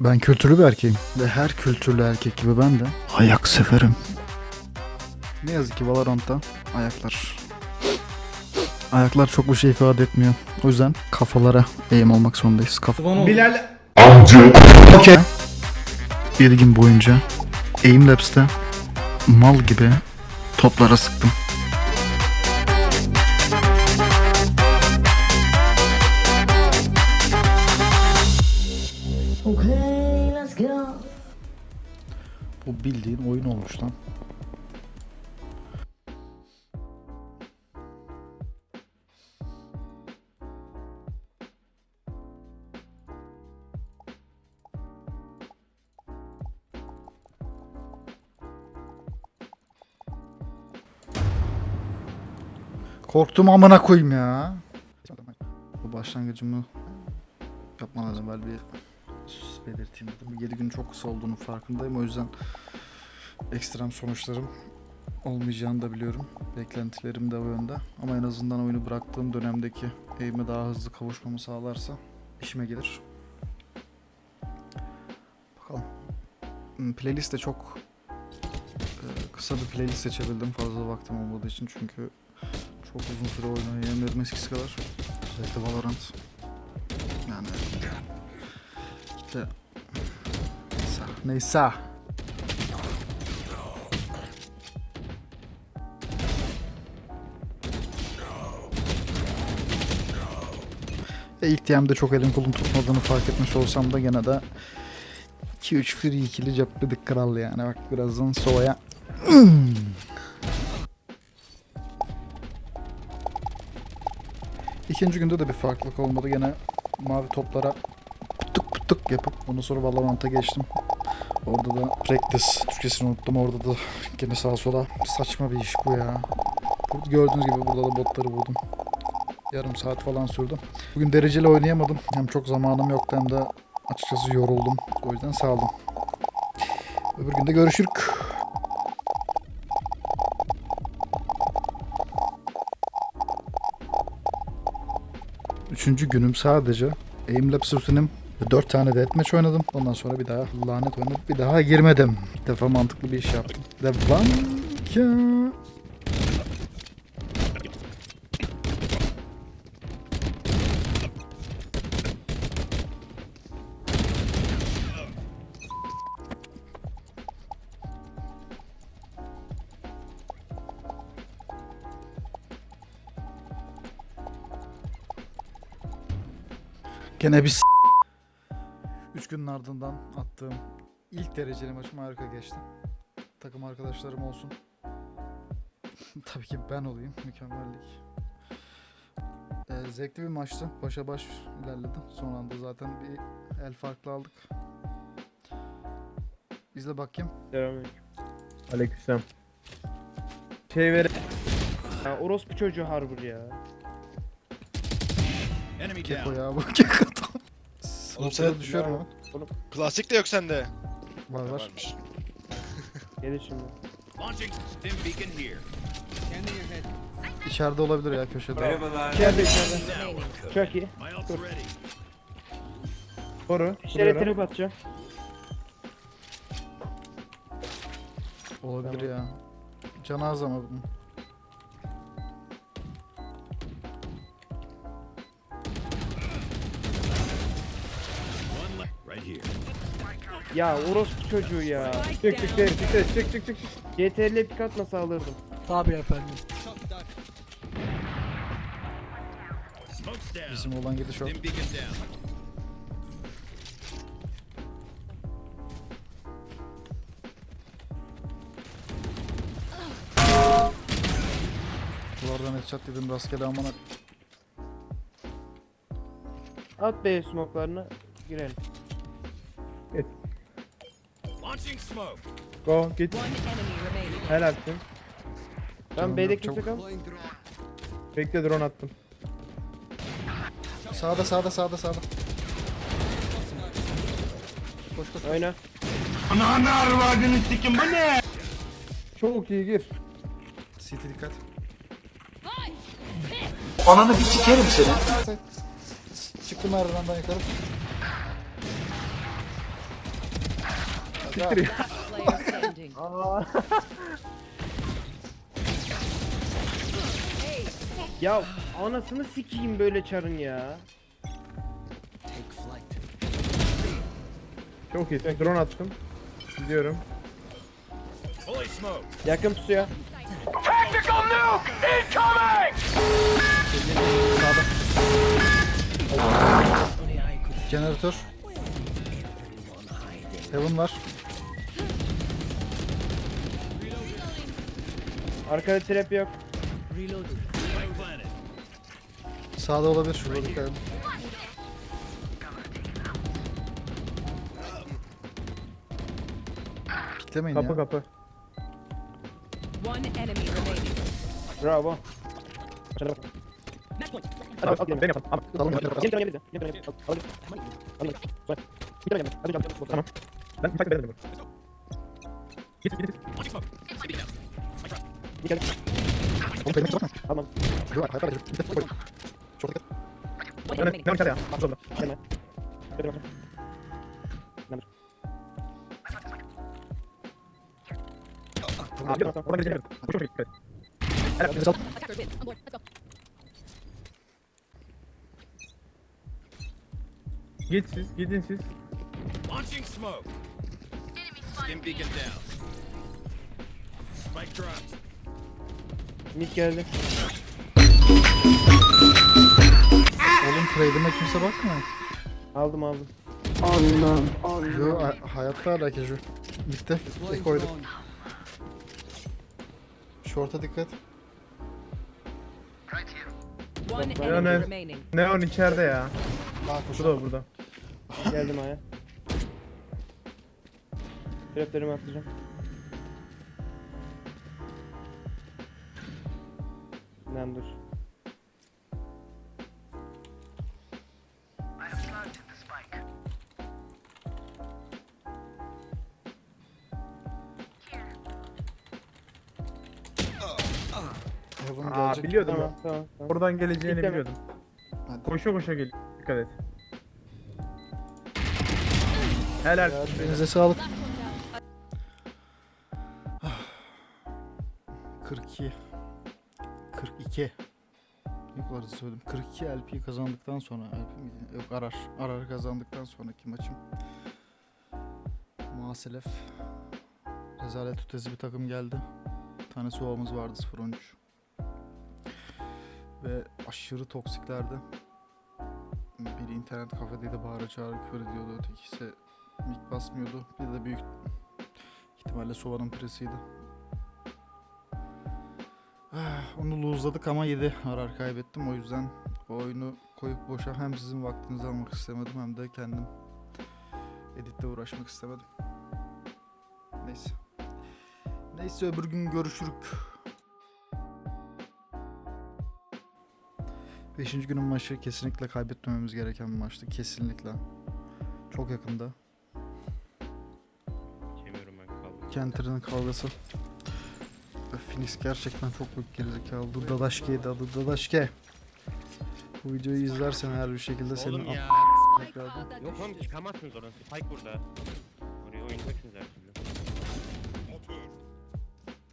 Ben kültürlü bir erkeğim. Ve her kültürlü erkek gibi ben de ayak severim. Ne yazık ki Valorant'ta ayaklar. Ayaklar çok bir şey ifade etmiyor. O yüzden kafalara eğim olmak zorundayız. Kafa... Bilal Okey. Bir gün boyunca aim laps'te mal gibi toplara sıktım. Bildiğin oyun olmuş lan. Korktum amına koyayım ya. Bu başlangıcımı yapmadan evvel bir belirteyim dedim. 7 gün çok kısa olduğunu farkındayım. O yüzden ekstrem sonuçlarım olmayacağını da biliyorum. Beklentilerim de o yönde. Ama en azından oyunu bıraktığım dönemdeki eğime daha hızlı kavuşmamı sağlarsa işime gelir. Bakalım. Hmm, Playlist de çok e, kısa bir playlist seçebildim fazla vaktim olmadığı için çünkü çok uzun süre oynayamıyorum eskisi kadar. Özellikle Valorant. Yani işte neyse. Neyse. E, ilk DM'de çok elim kolum tutmadığını fark etmiş olsam da gene de 2-3 free ikili cepledik kral yani. Bak birazdan Sova'ya İkinci günde de bir farklılık olmadı. Gene mavi toplara pıtık pıtık yapıp ondan sonra Valorant'a geçtim. Orada da practice, Türkçesini unuttum. Orada da gene sağa sola saçma bir iş bu ya. Gördüğünüz gibi burada da botları vurdum. Yarım saat falan sürdü. Bugün dereceli oynayamadım. Hem çok zamanım yoktu hem de açıkçası yoruldum. O yüzden saldım. Öbür günde görüşürük. Üçüncü günüm sadece Aimlabs rutinim ve 4 tane deathmatch oynadım. Ondan sonra bir daha lanet oynadım. Bir daha girmedim. İlk defa mantıklı bir iş yaptım. Devam ki. Gene bir s- Üç günün ardından attığım ilk dereceli maçım harika geçti. Takım arkadaşlarım olsun. Tabii ki ben olayım. Mükemmellik. Ee, zevkli bir maçtı. Başa baş ilerledim. Son anda zaten bir el farklı aldık. İzle bakayım. Selamünaleyküm. Aleykümselam. Şey ver. Ya, orospu çocuğu Harbor ya. Enemy Keko down. ya bu keko. Oğlum sen- düşüyorum ama. Klasik de yok sende. Var var. Varmış. Gelir şimdi. Launching stim beacon here. İçeride olabilir ya köşede. İçeride içeride. Çok iyi. Ready. Koru. İşlere trip atacağım. Olabilir ya. Can az ama bunun. Ya orospu çocuğu ya. Çık çık çık çık çık çık çık. CTRL pik atmasa alırdım. Smoke's down. Bizim olan gidiş down. Duvardan headshot dedim rastgele amına. At B smoke'larını. Girelim. Go git. One enemy remaining. Helalsin. Ben B'de kimse kal. Bekle drone attım. Sağda sağda sağda sağda. Koş koş. Oyna. Çok iyi gir. CT dikkat. Ananı bir sikerim seni. Çıktı merdivenden yukarı. Siktir ya. Player standing. Ya anasını sikeyim böyle çarın ya. Çok iyi. Drone attım. Gidiyorum. Fully smoked. Yakın pusuya. Sağda. Jeneratör. Heaven var. Arkada trap yok. Sağda olabilir. Şurada dikkat edin. Piklemeyin Kapı ya. kapı. One enemy remaining. Bravo. Al gidelim, ben yapalım. Hocam, Tamam. Ben bir takip edelim. Git git git. Gel. Oğlum benim çok Tamam. Bir de koy. Çok dikkat. Remaining. devam içeride ya. Al solda. Gelme. Gelme. Gelme. Abi oradan oradan geleceğim. Koş koş git. Helal. Go. Git siz, gidin siz. Launching smoke. Stim beacon down. Spike dropped. Mid geldi. Oğlum trade'ime kimse bakmıyor. Aldım aldım. Yo ha- hayatta hala şu. Bitti. İlk koydum. Short'a dikkat. One enemy net. remaining. Neon içeride ya. Daha koş. Burada burada. Geldim aya. Traplerimi atacağım. Lan dur. Heaven Aa gelecek. biliyordum tamam, tamam, tamam. Oradan geleceğini Bekleme. biliyordum. Hadi. Koşa koşa gel. Dikkat et. Helal. Elinize sağlık. 42 42 Arası söyledim. 42 LP kazandıktan sonra LP? Yok arar. Arar kazandıktan sonraki maçım. Maalesef rezalet ötesi bir takım geldi. Bir tane suvamız vardı 013. Ve aşırı toksiklerdi. Biri internet kafedeydi bağıra çağıra küfür ediyordu. Ötekisi mik basmıyordu. Bir de büyük ihtimalle Sova'nın presiydi. Ah, Onu lose'ladık ama 7 arar kaybettim. O yüzden o oyunu koyup boşa hem sizin vaktinizi almak istemedim hem de kendim editle uğraşmak istemedim. Neyse. Neyse öbür gün görüşürük. Beşinci günün maçı kesinlikle kaybetmememiz gereken bir maçtı. Kesinlikle. Çok yakında. Kenter'ın kavgası. Phoenix gerçekten çok büyük gerizekalı. Dadaşke'ydi adı Dadaşke. Bu videoyu izlersen eğer bir şekilde senin Oğlum ya. Yok oğlum çıkamazsınız oradan. Spike burada. Oraya oynayacaksınız her türlü.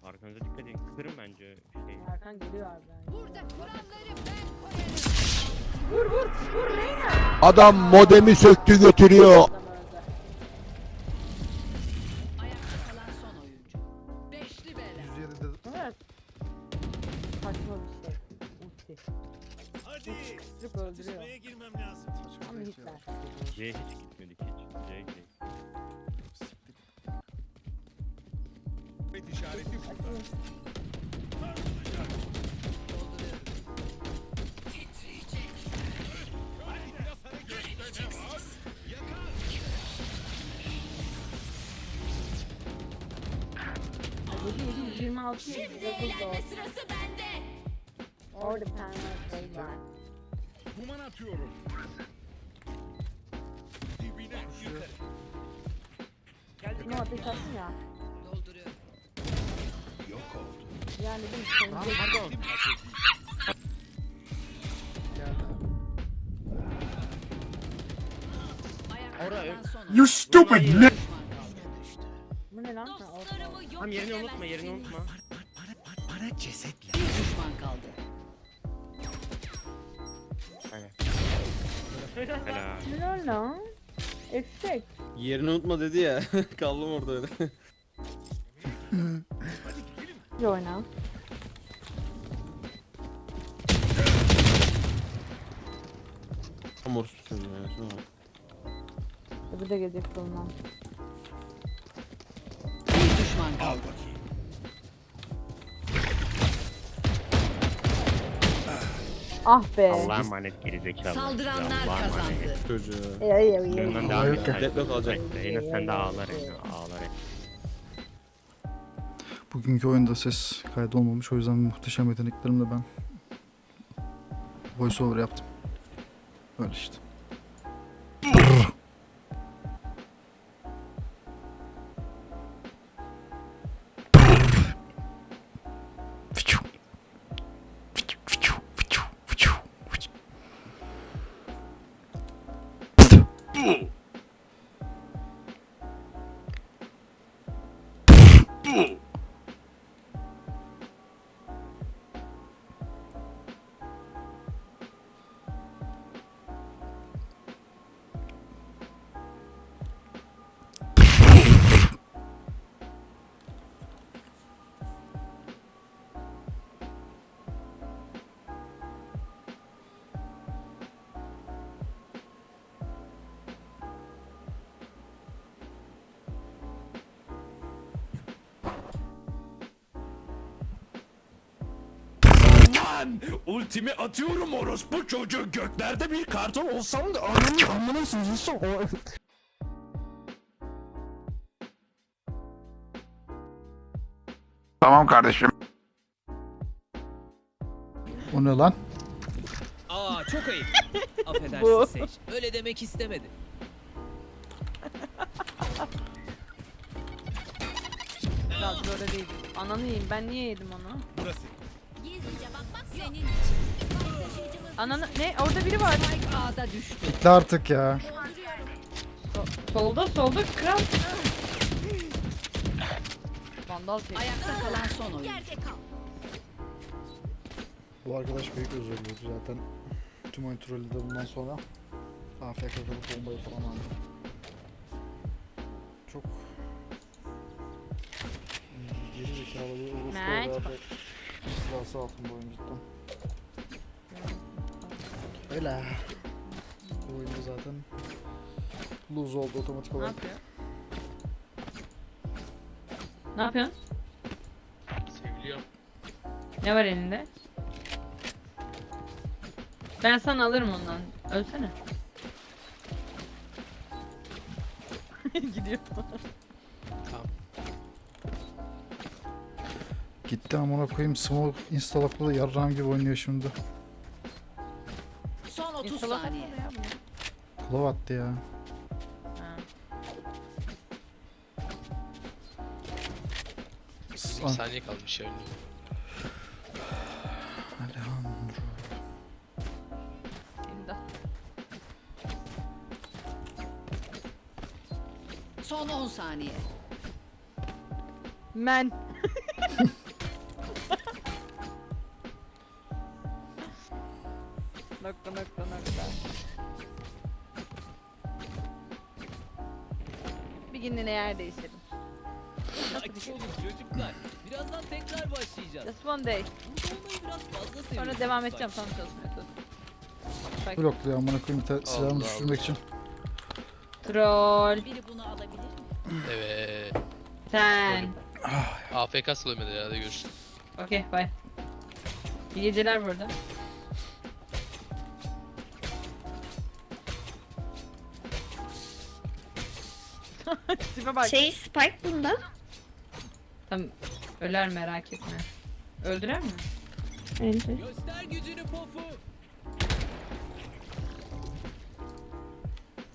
Arkanıza dikkat edin. Kırın bence şeyi. Erkan geliyor abi. Adam modemi söktü götürüyor. 26 Şimdi eğlenme sırası bende. Orada permanent var. Duman atıyorum. Dibine yukarı. Geldim. Ateş atsın ya. Yok oldu. Yani bir şey. Pardon. Oraya. You stupid. Tamam yerini unutma yerini unutma. Bir düşman kaldı. Aynen. Helal. Helal. Lan? Eşek. Yerini unutma dedi ya. Kaldım orada öyle. Bir oyna. Tam orası sen ya. Öbürü de gelecek solundan. Düşman kaldı. Ah be. Allah'a emanet gerizekalı. Saldıranlar Allah'a emanet. kazandı. Çocuğu. Ey ey ey. Yayından devam Hayır, et. Deadlock alacak. Yine sen de ağlar ağlar. Bugünkü oyunda ses kaydı olmamış. O yüzden muhteşem yeteneklerimle ben voiceover yaptım. Öyle işte. Ultimi atıyorum orospu çocuğu. Göklerde bir kartal olsam da ananın amına sızılsa o. Tamam kardeşim. O ne lan? Aa çok ayıp. Affedersin Sage. Öyle demek istemedim. Biraz böyle değil. Ananı yiyeyim. Ben niye yedim onu? Burası. Ananı... Ne? Orada biri var. A'da düştü. Bitti artık ya. Solda solda kral. Vandal çek. Ayakta kalan son oyuncu. Bu arkadaş büyük özür diliyordu zaten. Tüm oyun de bundan sonra AFK kalıp bombayı falan aldı. Çok geri zekalı bir beraber istilası altında oyun cidden. Öyle. Bu oyunda zaten lose oldu otomatik Ne olarak. yapıyor? Ne yapıyorsun? Seviliyorum. Ne var elinde? Ben sana alırım ondan. Ölsene. Gidiyor. Gitti amına koyayım smoke instalaklı da yarrağım gibi oynuyor şimdi. Son 30 İnşallah saniye. olmadı ya bu. Attı ya. Ha. S- saniye kalmış ya. Alejandro. İmdat. Son 10 saniye. Men. Günlüğüne yer. Sakin olun çocuklar. Birazdan tekrar başlayacağız. Just one day. Burada olmayı biraz fazla. Sonra devam edeceğim tam çalışmaya. Bak. Blokluyor amına koyayım bir te- silahımı Allah düşürmek için. Troll. Biri bunu alabilir mi? Evet. Sen. AFK söylemedi ya hadi görüşürüz. Okey bye. İyi geceler burada. Tipe bak. Şey Spike bunda. Tam öler merak etme. Öldürer mi? Önce. Göster gücünü pofu.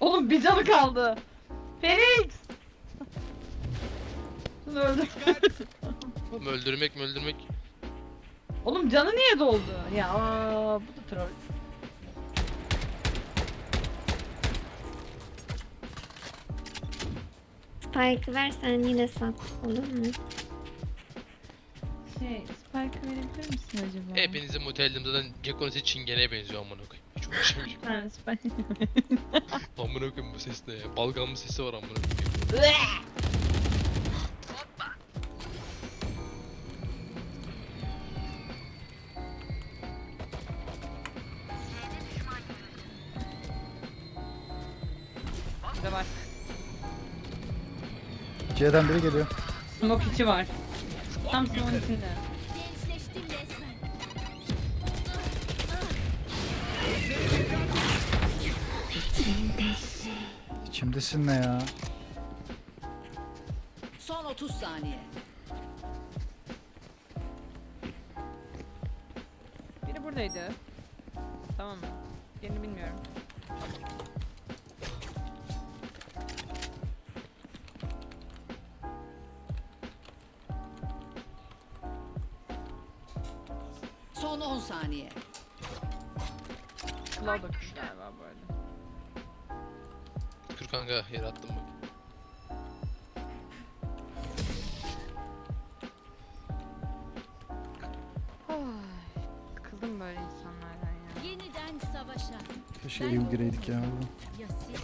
Oğlum bir canı kaldı. Felix! Şunu öldür. Oğlum öldürmek mi öldürmek? Oğlum canı niye doldu? Ya aa, bu da troll. Spike versen yine sat olur mu? Şey, Spike verebilir misin acaba? Hepinizi mutelledim zaten Gekko'nun sesi çingeneye benziyor amına koyayım. Hiç uğraşamayacağım. Ha, Spike. amına koyayım bu ses ne ya? Balgamlı sesi var amına koyayım. C'den biri geliyor. Smoke içi var. Tam smoke içinde. Gençleştim resmen. İçimdesin ne ya? Son 30 saniye. Biri buradaydı. Tamam mı? Yerini bilmiyorum. Saniye. Claw bakıyor galiba arada. Dur kanka yere attım bak. Sıkıldım böyle insanlardan ya. Yeniden savaşa. Keşke EU gireydik ya. Ya siz?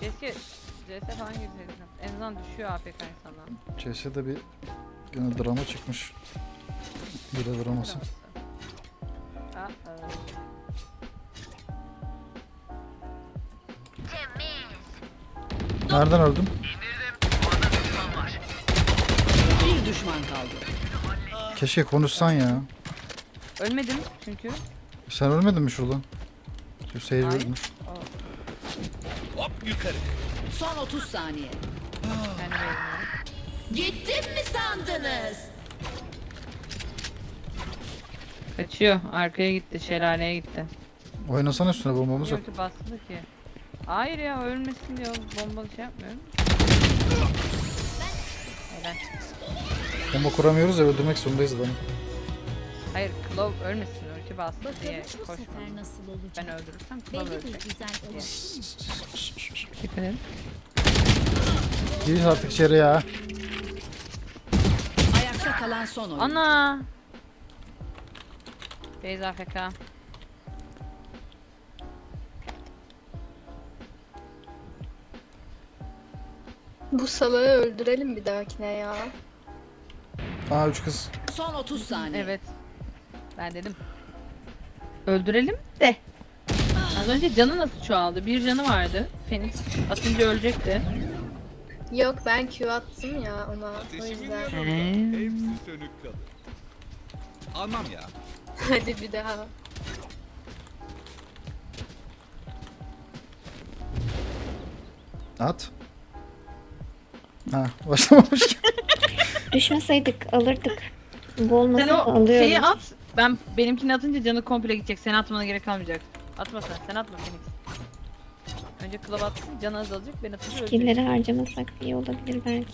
Keşke CS falan girseydin. En azından düşüyor APK insanlar. CS'de bir gene drama çıkmış. Hile draması. Aa, Nereden öldüm? Bir düşman kaldı. Keşke konuşsan ya. Ölmedim çünkü. Sen ölmedin mi şurada? Şu seyir Hayır. ölmüş. Son 30 saniye. Ben de ölmedim. Gittim mi sandınız? Kaçıyor. Arkaya gitti. Şelaleye gitti. Oynasana üstüne bombamız yok. Yok ki bastı ki. Hayır ya ölmesin diye bombalı şey yapmıyorum. Helal. Bomba kuramıyoruz ya öldürmek zorundayız adamı. Hayır Claw ölmesin ulti bastı diye Bakalım bu koşmadım. sefer nasıl olacak? Ben öldürürsem Claw Belli bir ölecek. güzel diye. olur. Dikkat edin. Gir artık içeri ya. Ayakta kalan son oyun. Ana! Beyza AFK. Bu salağı öldürelim bir dahakine ya. Aa üç kız. Son 30 saniye. Evet. Ben dedim. Öldürelim de. Az önce canı nasıl çoğaldı? Bir canı vardı. Phoenix atınca ölecekti. Yok ben Q attım ya ona. O yüzden. Hepsi sönük kalır. Almam ya. Hadi bir daha. At. Ha başlamamış ki. Düşmeseydik alırdık. Bu Sen olmasa o alıyorum. şeyi at. Ben benimkini atınca canı komple gidecek. Sen atmana gerek kalmayacak. Atma sen. Sen atma Phoenix. Önce club atsın canı azalacak. Ben atınca ölecek. Skill'leri harcamasak iyi olabilir belki.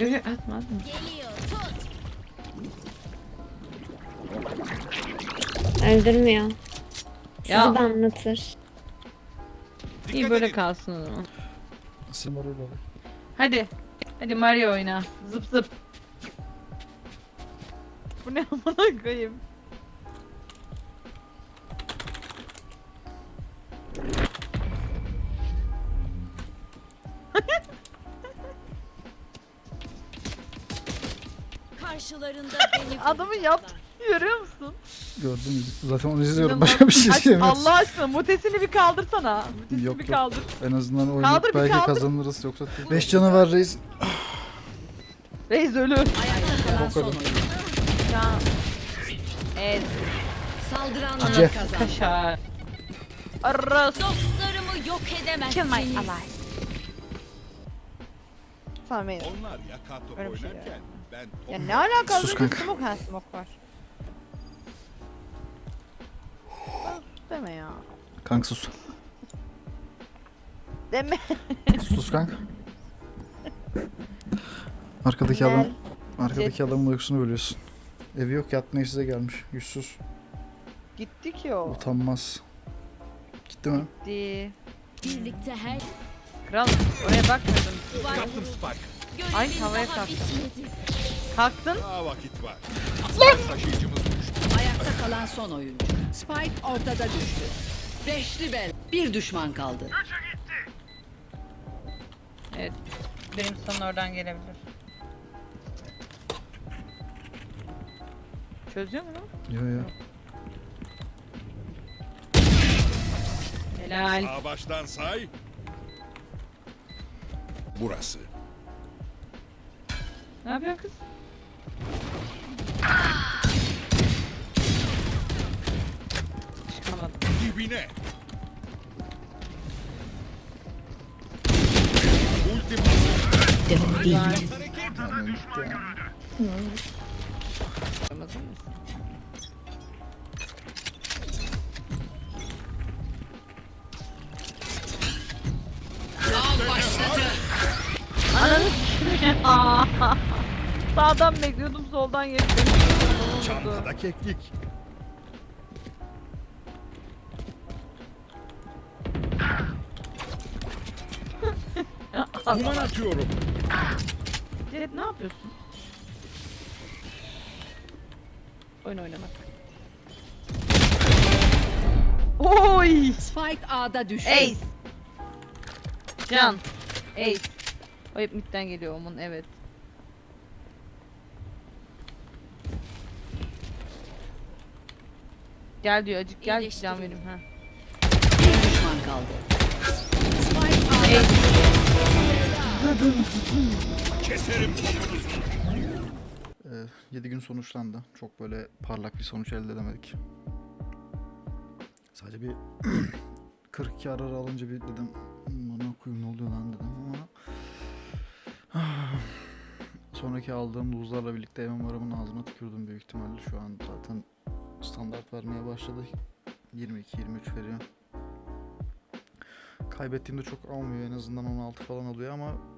Yok yok atma atma. Geliyor. Tut. Öldürmüyor. Sizi Ya. de anlatır. İyi böyle kalsın o zaman. Var öyle. Hadi. Hadi Mario oyna. Zıp zıp. Bu ne amına koyayım. Karşılarında beni Adamı bulacaklar. Görüyor musun? Gördüm zaten onu izliyorum. Başka bir şey Aç-. Allah aşkına mutesini bir kaldırsana. Mutesini Yok, bir yok. kaldır. En azından oynayıp Kaldır bir belki kaldır. kazanırız yoksa. 5 canı var reis. Reis ölü. Ayakta kalan son Bakalım. oyun. Ya. Evet. Saldıranlar Acı. kazandı. Kaşar. Arras. Dostlarımı yok edemezsiniz. Tamam Onlar top Öyle bir şey oynarken ben top Ya ne alaka? Sus önce kanka. Smoke ha smoke var. Deme ya. Kanka sus. Deme. Sus kanka. Arkadaki adam arkadaki adamın uykusunu bölüyorsun. Evi yok yatmaya size gelmiş. Yüzsüz. Gitti ki o. Utanmaz. Gitti mi? Gitti. Birlikte her Kral oraya bakmıyordum. Kaptım Spike. Ay havaya kalktım. Kalktın. Daha vakit var. Taşıyıcımız düştü. Ayakta kalan son oyuncu. Spike ortada düştü. Beşli bel. Bir düşman kaldı. Evet. Benim son oradan gelebilir. Çözüyor mu lan? Yo yo. Helal. Sağ baştan say. Burası. Ne yapıyorsun kız? Dibine. Ultim? Av başladı. Ananı s**eyim. Sağdan bekliyordum soldan geçtim. çantada keklik. Duman atıyorum. Ceret ne yapıyorsun? Oyun oynamak. Oy! Spike A'da düştü. Ace! Can. Ace. O hep midden geliyor onun evet. Gel diyor acık gel can benim ha. Bir düşman kaldı. Spike A'da Keserim. Ee, 7 gün sonuçlandı. Çok böyle parlak bir sonuç elde edemedik. Sadece bir 42 arar alınca bir dedim bana koyayım ne oluyor lan dedim ama sonraki aldığım buzlarla birlikte MMR'ımın ağzına tükürdüm büyük ihtimalle. Şu an zaten standart vermeye başladı. 22-23 veriyor. Kaybettiğimde çok almıyor en azından 16 falan oluyor ama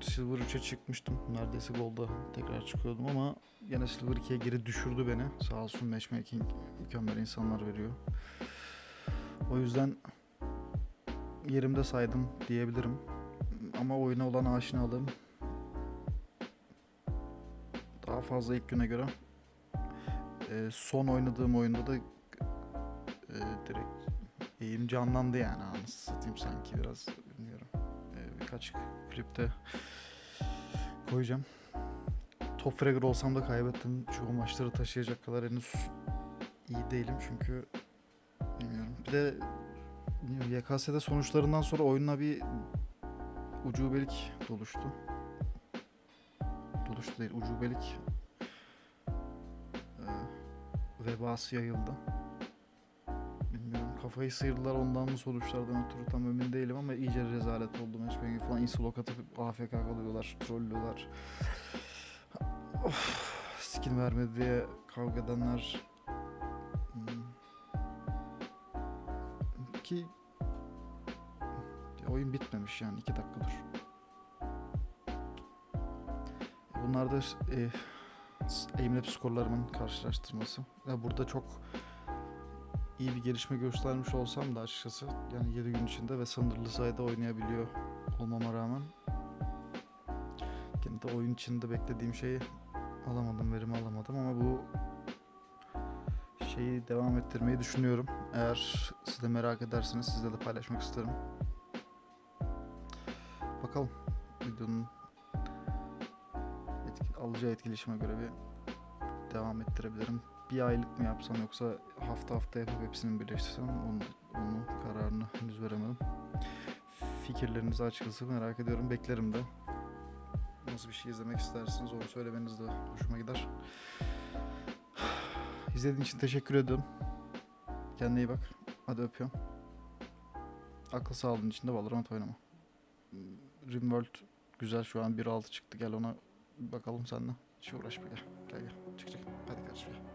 Silver 3'e çıkmıştım. Neredeyse Gold'a tekrar çıkıyordum ama yine Silver 2'ye geri düşürdü beni. Sağ olsun matchmaking mükemmel insanlar veriyor. O yüzden yerimde saydım diyebilirim. Ama oyuna olan aşinalığım daha fazla ilk güne göre. E, son oynadığım oyunda da e, direkt eğim canlandı yani anasını satayım sanki biraz bilmiyorum. E, birkaç klipte koyacağım. Top fragger olsam da kaybettim. Şu maçları taşıyacak kadar henüz iyi değilim çünkü bilmiyorum. Bir de YKS'de sonuçlarından sonra oyunla bir ucubelik doluştu. Doluştu değil, ucubelik eee, vebası yayıldı. Kafayı sıyırdılar ondan mı sonuçlardan ötürü tam emin değilim ama iyice rezalet oldu matchmaking falan insulok atıp AFK kalıyorlar, trollüyorlar. Of, skin vermedi diye kavga edenler Hmm. ki oyun bitmemiş yani iki dakika dur. Bunlar da e, aimlab skorlarımın karşılaştırması. Burada çok iyi bir gelişme göstermiş olsam da açıkçası yani 7 gün içinde ve sınırlı sayıda oynayabiliyor olmama rağmen Gene de oyun içinde beklediğim şeyi alamadım, verimi alamadım ama bu şeyi devam ettirmeyi düşünüyorum. Eğer siz de merak ederseniz sizle de paylaşmak isterim. Bakalım videonun etki, alacağı etkileşime göre bir devam ettirebilirim. Bir aylık mı yapsam yoksa hafta hafta yapıp hepsini birleştirsem onu, onu kararını henüz veremedim. Fikirlerinizi açıkçası merak ediyorum. Beklerim de. Nasıl bir şey izlemek istersiniz onu söylemeniz de hoşuma gider. İzlediğin için teşekkür ediyorum. Kendine iyi bak. Hadi öpüyorum. Akıl sağlığın içinde Valorant oynama. Rimworld güzel şu an 1.6 çıktı. Gel ona bakalım seninle. Hiç uğraşma gel. Gel gel. Çık çık. Hadi kardeşim gel.